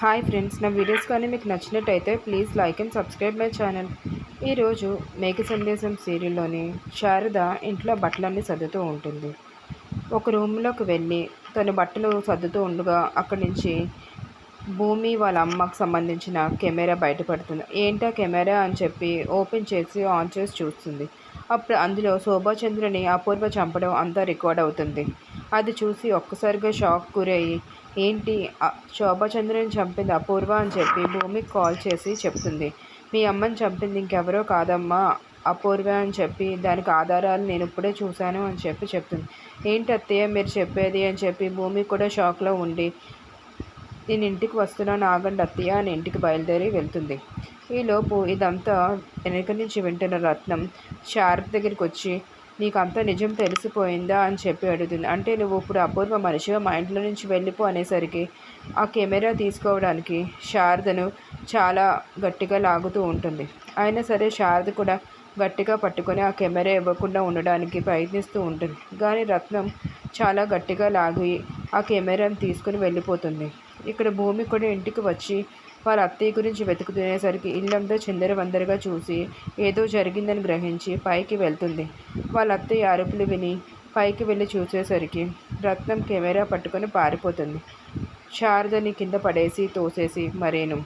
Hi friends నా videos కానీ మీకు నచ్చినట్టయితే please like and subscribe my channel. ఈరోజు మేక సందేశం సీరియల్లోని శారద ఇంట్లో బట్టలన్నీ సర్దుతూ ఉంటుంది. ఒక రూమ్లోకి వెళ్ళి తన బట్టలు సర్దుతూ ఉండగా అక్కడి నుంచి భూమి వాళ్ళ అమ్మకు సంబంధించిన కెమెరా బయటపడుతుంది. ఏంటా కెమెరా అని చెప్పి ఓపెన్ చేసి ఆన్ చేసి చూస్తుంది. అప్పుడు అందులో శోభాచంద్రుని అపూర్వ చంపడం అంతా రికార్డ్ అవుతుంది. అది చూసి ఒక్కసారిగా షాక్ గురయ్యి ఏంటి? శోభచంద్రుని శోభాచంద్రని చంపింది అపూర్వ అని చెప్పి భూమికి కాల్ చేసి చెప్తుంది. మీ అమ్మని చంపింది ఇంకెవరో కాదమ్మా అపూర్వ అని చెప్పి దానికి ఆధారాలు నేను ఇప్పుడే చూశాను అని చెప్పి చెప్తుంది. ఏంటి అత్తయ్య మీరు చెప్పేది? అని చెప్పి భూమి కూడా షాక్లో ఉండి నేను ఇంటికి వస్తున్నాను ఆగండి అత్తయ్య అని ఇంటికి బయలుదేరి వెళ్తుంది. ఈలోపు ఇదంతా వెనక నుంచి వింటున్న రత్నం శారద దగ్గరికి వచ్చి నీకు అంతా నిజం తెలిసిపోయిందా అని చెప్పి అడుగుతుంది. అంటే నువ్వు ఇప్పుడు అపూర్వ మనిషిగా మా ఇంట్లో నుంచి వెళ్ళిపో అనేసరికి ఆ కెమెరా తీసుకోవడానికి శారదను చాలా గట్టిగా లాగుతూ ఉంటుంది. అయినా సరే శారద కూడా గట్టిగా పట్టుకొని ఆ కెమెరా ఇవ్వకుండా ఉండడానికి ప్రయత్నిస్తూ ఉంటుంది. కానీ రత్నం చాలా గట్టిగా లాగి ఆ కెమెరాను తీసుకుని వెళ్ళిపోతుంది. ఇక్కడ భూమి కూడా ఇంటికి వచ్చి వాళ్ళ అత్తయ్య గురించి వెతుకుతునేసరికి ఇల్లంతా చిందరవందరగా చూసి ఏదో జరిగిందని గ్రహించి పైకి వెళ్తుంది. వాళ్ళ అత్తయ్య అరుపులు విని పైకి వెళ్ళి చూసేసరికి రత్నం కెమెరా పట్టుకొని పారిపోతుంది. శారదని కింద పడేసి తోసేసి మరేను?